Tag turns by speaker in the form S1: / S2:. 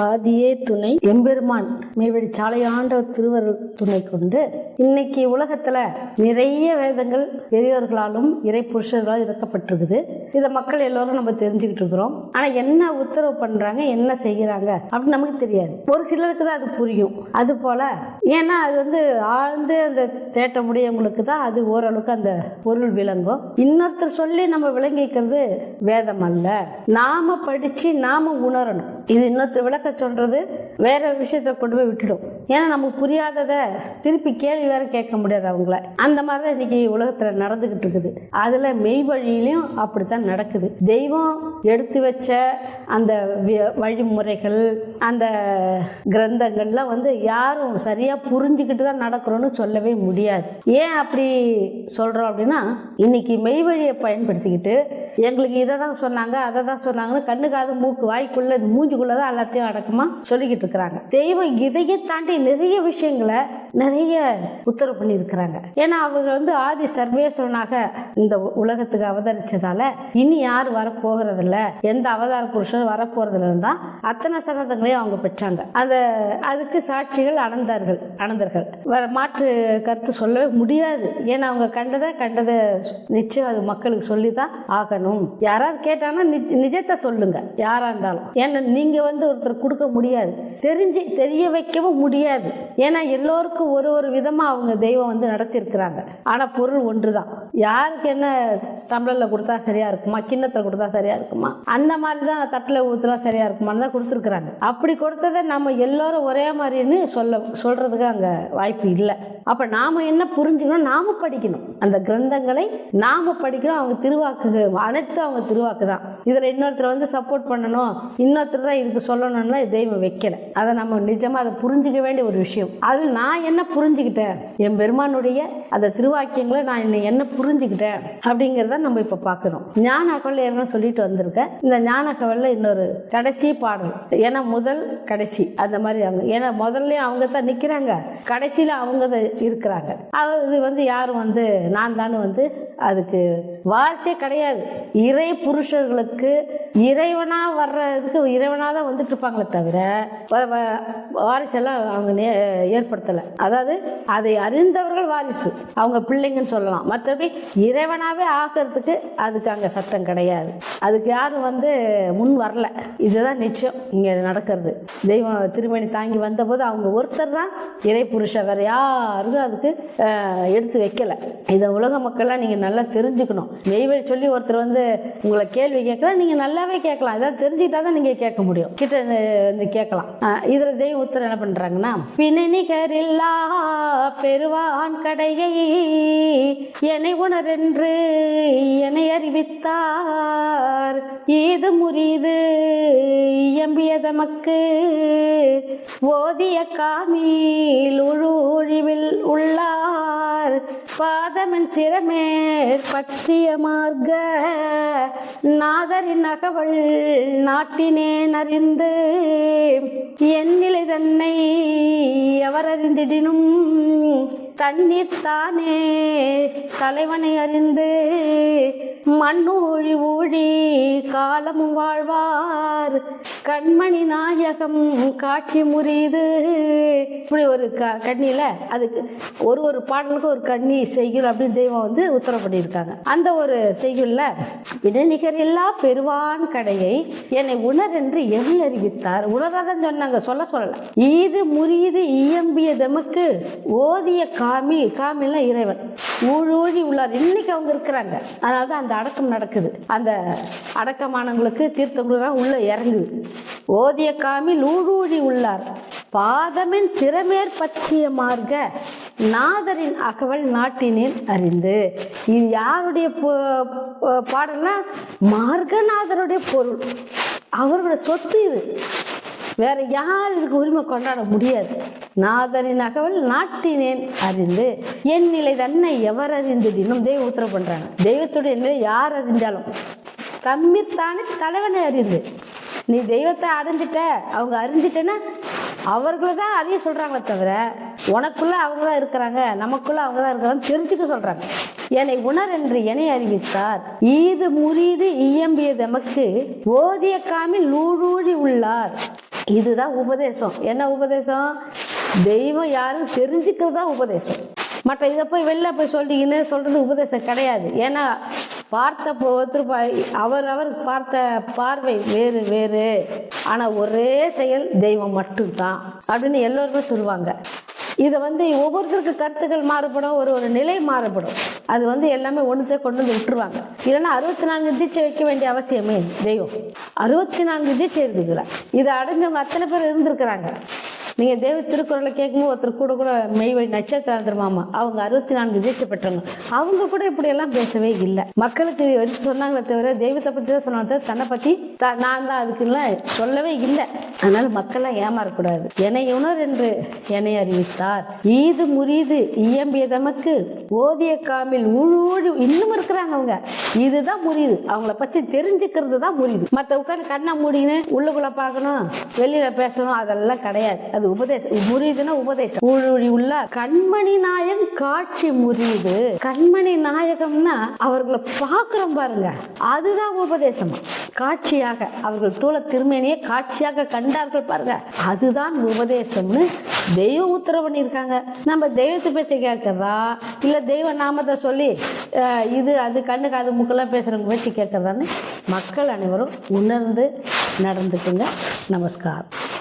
S1: ஆதியே துணை. எம்பெருமான் மேவழி சாலையாண்ட திருவர் துணை கொண்டு இன்னைக்கு உலகத்துல நிறைய வேதங்கள் பெரியோர்களாலும் இறை புருஷர்களால் இறக்கப்பட்டிருக்குது. இதை மக்கள் எல்லோரும் நம்ம தெரிஞ்சுக்கிட்டு இருக்கிறோம். ஆனா என்ன உத்தரவு பண்றாங்க என்ன செய்கிறாங்க அப்படின்னு நமக்கு தெரியாது. ஒரு சிலருக்கு தான் அது புரியும். அது போல ஏன்னா அது வந்து ஆழ்ந்து அந்த தேட்ட முடியவங்களுக்கு தான் அது ஓரளவுக்கு அந்த பொருள் விளங்கும். இன்னொருத்தர் சொல்லி நம்ம விளங்கிக்கிறது வேதம் அல்ல. நாம படிச்சு நாம உணரணும். இது இன்னொருத்தர் விளக்க சொல்றது வேற விஷயத்த கொண்டு போய் விட்டுடும். ஏன்னா நமக்கு புரியாததை திருப்பி கேள்வி வேற கேட்க முடியாது அவங்கள. அந்த மாதிரி தான் இன்னைக்கு உலகத்துல நடந்துகிட்டு இருக்குது. அதுல மெய் வழியிலையும் அப்படித்தான் நடக்குது. தெய்வம் எடுத்து வச்ச அந்த வழிமுறைகள் அந்த கிரந்தங்கள்லாம் வந்து யாரும் சரியா புரிஞ்சுக்கிட்டு தான் நடக்கிறோன்னு சொல்லவே முடியாது. ஏன் அப்படி சொல்றோம் அப்படின்னா இன்னைக்கு மெய் வழியை பயன்படுத்திக்கிட்டு எங்களுக்கு இதை தான் சொன்னாங்க அதை தான் சொன்னாங்கன்னு கண்ணு காது மூக்கு வாய்க்குள்ள மூஞ்சுக்குள்ள தான் எல்லாத்தையும் அடக்கமா சொல்லிக்கிட்டு இருக்கிறாங்க. தெய்வம் இதையே தாண்டி நிறைய விஷயங்களை நிறைய உத்தரவு பண்ணியிருக்கிறாங்க. ஏன்னா அவங்க வந்து ஆதி சர்வேஸ்வரனாக இந்த உலகத்துக்கு அவதரிச்சதால இனி யார் வரப்போகிறதில்ல எந்த அவதார புருஷனும் வரப்போறதுல தான் அத்தனை சனதங்களையும் அவங்க பெற்றாங்க. அந்த அதுக்கு சாட்சிகள் அனந்தார்கள் அனந்தர்கள் வேற மாற்று கருத்து சொல்லவே முடியாது. ஏன்னா அவங்க கண்டதை கண்டதை நிச்சயம் அது மக்களுக்கு சொல்லி தான் ஆகணும். யாராவது கேட்டாங்கன்னா நி- நிஜத்தை சொல்லுங்க. யாரா இருந்தாலும். ஏன்னா நீங்க வந்து ஒருத்தர் கொடுக்க முடியாது. தெரிஞ்சு தெரிய வைக்கவும் முடியாது. ஏன்னா எல்லோருக்கும் ஒரு ஒரு விதமாக அவங்க தெய்வம் வந்து நடத்தியிருக்கிறாங்க. ஆனால் பொருள் ஒன்று தான் யாருக்கு என்ன டம்ளரில் கொடுத்தா சரியாக இருக்குமா? கிண்ணத்தில் கொடுத்தா சரியாக இருக்குமா? அந்த மாதிரி தான் தட்டில் ஊத்துறா சரியாக இருக்குமான்னு தான் கொடுத்துருக்குறாங்க. அப்படி கொடுத்ததை நம்ம எல்லோரும் ஒரே மாதிரின்னு சொல்ல சொல்கிறதுக்கு அங்கே வாய்ப்பு இல்லை. அப்போ நாம் என்ன புரிஞ்சுக்கணும்? நாம் படிக்கணும். அந்த கிரந்தங்களை நாம் படிக்கணும். அவங்க திருவாக்கு அனைத்து அவங்க திருவாக்கு தான் இதில் இன்னொருத்தர் வந்து சப்போர்ட் பண்ணணும். இன்னொருத்தர் தான் இதுக்கு சொல்லணும்னு தெய்வம் வைக்கல. அதை நம்ம நிஜமாக அதை புரிஞ்சிக்க வேண்டிய ஒரு விஷயம். அதில் நான் என்ன புரிஞ்சுக்கிட்டேன்? என் பெருமானுடைய அந்த திருவாக்கியங்களை நான் இன்னை என்ன புரிஞ்சுக்கிட்டேன்? அப்படிங்கிறத நம்ம இப்போ பார்க்கணும். ஞான அகவல் ஏற்கனவே சொல்லிட்டு வந்திருக்கேன் இந்த ஞான கவலில் இன்னொரு கடைசி பாடல். ஏன்னா முதல் கடைசி அந்த மாதிரி அவங்க. ஏன்னா முதல்லையும் அவங்க தான் நிற்கிறாங்க கடைசியில் அவங்க தான் இருக்கிறாங்க. அது வந்து யாரும் வந்து? நான் தானே வந்து அதுக்கு வாரிசே கிடையாது. இறை புருஷர்களுக்கு இறைவனாக வர்றதுக்கு இறைவனாக தான் வந்துட்டு இருப்பாங்களே தவிர வ- வாரிசெல்லாம் அவங்க நே- ஏற்படுத்தலை. அதாவது அதை அறிந்தவர்கள் வாரிசு. அவங்க பிள்ளைங்கன்னு சொல்லலாம். மற்றபடி இறைவனாகவே ஆக்கிறதுக்கு அதுக்கு அங்கே சட்டம் கிடையாது. அதுக்கு யாரும் வந்து முன் வரல. இதுதான் நிச்சயம். இங்கே நடக்கிறது. தெய்வம் திருமணி தாங்கி வந்தபோது அவங்க ஒருத்தர் தான் இறை புருஷர் வேறு யாருக்கும் அதுக்கு எடுத்து வைக்கலை. இதை உலக மக்கள்லாம் நீங்கள் நல்லா தெரிஞ்சுக்கணும். மெய்வழி சொல்லி ஒருத்தர் வந்து உங்களை கேள்வி கேட்கலாம் நீங்கள் நல்லாவே கேட்கலாம். ஏதாவது தெரிஞ்சுக்கிட்டா தான் நீங்கள் கேட்க முடியும். கிட்ட வந்து கேட்கலாம். இதில் தெய்வ உத்தரம் என்ன பண்றாங்கன்னா பிணை பெருவான் கடையை என்னை உணரென்று என்னை அறிவித்தார். இது முறிது எம்பியதமக்கு ஓதிய காமில் உழூழிவில் உள்ளார். பாதமன் சிரமேற் பற்றிய மார்க நாதரின் அகவல் நாட்டினேன் அறிந்து என் நிலை தன்னை எவரறிந்திடினும் தண்ணீர் தானே? தலைவனை அறிந்து மண்ணூழி ஊழி காலமும் வாழ்வார். கண்மணி நாயகம் காட்சி முறியுது இப்படி ஒரு க கண்ணியில் அதுக்கு ஒரு ஒரு பாடலுக்கும் ஒரு கண்ணி செய்யுள் அப்படின்னு தெய்வம் வந்து உத்தரவு பண்ணியிருக்காங்க. அந்த ஒரு செய்யுள்ல வினைநிகரில்லா பெருவான் கடையை என்னை உணர் என்று எவை அறிவித்தார். உணராதான் சொன்னாங்க சொல்ல சொல்லல. ஈது முறியது இயம்பிய தமக்கு ஓதிய காமி காமிலாம் இறைவன். ஊழூழி உள்ளார். இன்னைக்கு அவங்க இருக்கிறாங்க. அதனால தான் அந்த அடக்கம் நடக்குது. அந்த அடக்கமானவங்களுக்கு தீர்த்தம் உள்ளே உள்ள இறங்குது. ஓதிய காமில் ஊழூழி உள்ளார். பாதமின் சிறமேற் பற்றிய மார்க்க நாதரின் அகவல் நாட்டினேன் அறிந்து. இது யாருடைய பாடல்னா? மார்கநாதருடைய பொருள். அவருடைய சொத்து இது. வேற யார் இதுக்கு உரிமை கொண்டாட முடியாது. நாதனின் அகவல் நாட்டினேன் அறிந்து என் நிலை தன்னை எவர் அறிந்திடினும் தெய்வம் உத்தரவு பண்றாங்க. தெய்வத்துடைய நிலை யார் அறிஞ்சாலும் தம்மித்தானே தலைவனை அறிந்து. நீ தெய்வத்தை அடைஞ்சிட்ட அவங்க அறிஞ்சிட்டேன்னா அவர்களை தான் அறிய சொல்றாங்களே தவிர உனக்குள்ள அவங்க தான் இருக்கிறாங்க நமக்குள்ள அவங்க தான் இருக்கிறாங்க தெரிஞ்சுக்க சொல்கிறாங்க என்னை உணர் என்று என்னை அறிவித்தார். ஈது முறிது இயம்பிய தமக்கு ஓதிய காமில் ஊழூழி உள்ளார். இதுதான் உபதேசம். என்ன உபதேசம்? தெய்வம் யாரும் தெரிஞ்சுக்கிறது தான் உபதேசம். மற்ற இதை போய் வெளில போய் சொல்லிட்டீங்கன்னு சொல்றது உபதேசம் கிடையாது. ஏன்னா பார்த்த ஒருத்தர் பா- அவர் அவர் பார்த்த பார்வை வேறு வேறு. ஆனால் ஒரே செயல் தெய்வம் மட்டும்தான் அப்படின்னு எல்லோருமே சொல்லுவாங்க. இதை வந்து ஒவ்வொருத்தருக்கு கருத்துக்கள் மாறுபடும் ஒரு ஒரு நிலை மாறுபடும். அது வந்து எல்லாமே ஒன்றுத்தே கொண்டு வந்து விட்டுருவாங்க. இல்லைன்னா அறுபத்தி நான்கு தீட்சை வைக்க வேண்டிய அவசியமே தெய்வம். அறுபத்தி நான்கு தீட்சை இருக்குதுல இதை அடைஞ்சவங்க அத்தனை பேர் இருந்திருக்கிறாங்க. நீங்கள் தேவ திருக்குறளை கேட்கும்போது ஒருத்தர் கூட கூட மெய்வழி நட்சத்திரம் மாமா அவங்க அறுபத்தி நான்கு தீட்சை பெற்றவங்க. அவங்க கூட இப்படியெல்லாம் பேசவே இல்லை. மக்களுக்கு இது எடுத்து சொன்னாங்களே தவிர தெய்வத்தை பற்றி தான் சொன்னாங்க தவிர தன்னை பற்றி நான் தான் அதுக்குலாம் சொல்லவே இல்லை. அதனால மக்கள்லாம் ஏமாறக்கூடாது. என்னை உணர் என்று என்னை அறிவித்தார். ஈது முறிது இயம்பிய தமக்கு ஓதிய காமில் ஊழூழு இன்னும் இருக்கிறாங்க அவங்க. இதுதான் முறியுது அவங்கள பற்றி தெரிஞ்சுக்கிறது தான் முறியுது மற்ற உட்காந்து கண்ணை மூடின்னு உள்ளுக்குள்ள பார்க்கணும் வெளியில் பேசணும் அதெல்லாம் கிடையாது. அது உபதேசம். முறியுதுன்னா உபதேசம். ஊழி உள்ள கண்மணி நாயகம் காட்சி முறியுது. கண்மணி நாயகம்னா அவர்களை பார்க்குறோம் பாருங்க. அதுதான் உபதேசம். காட்சியாக அவர்கள் தூள திருமேனியை காட்சியாக கண்டார்கள் பாருங்க. அதுதான் உபதேசம்னு தெய்வம் உத்தரவு பண்ணியிருக்காங்க. நம்ம தெய்வத்தை பேச்சை கேட்கறதா? இல்லை தெய்வ நாமத்தை சொல்லி இது அது கண்ணு காது முக்கெல்லாம் பேசுகிறவங்க பேச்சு கேட்கறதான்னு மக்கள் அனைவரும் உணர்ந்து நடந்துக்குங்க. நமஸ்காரம்.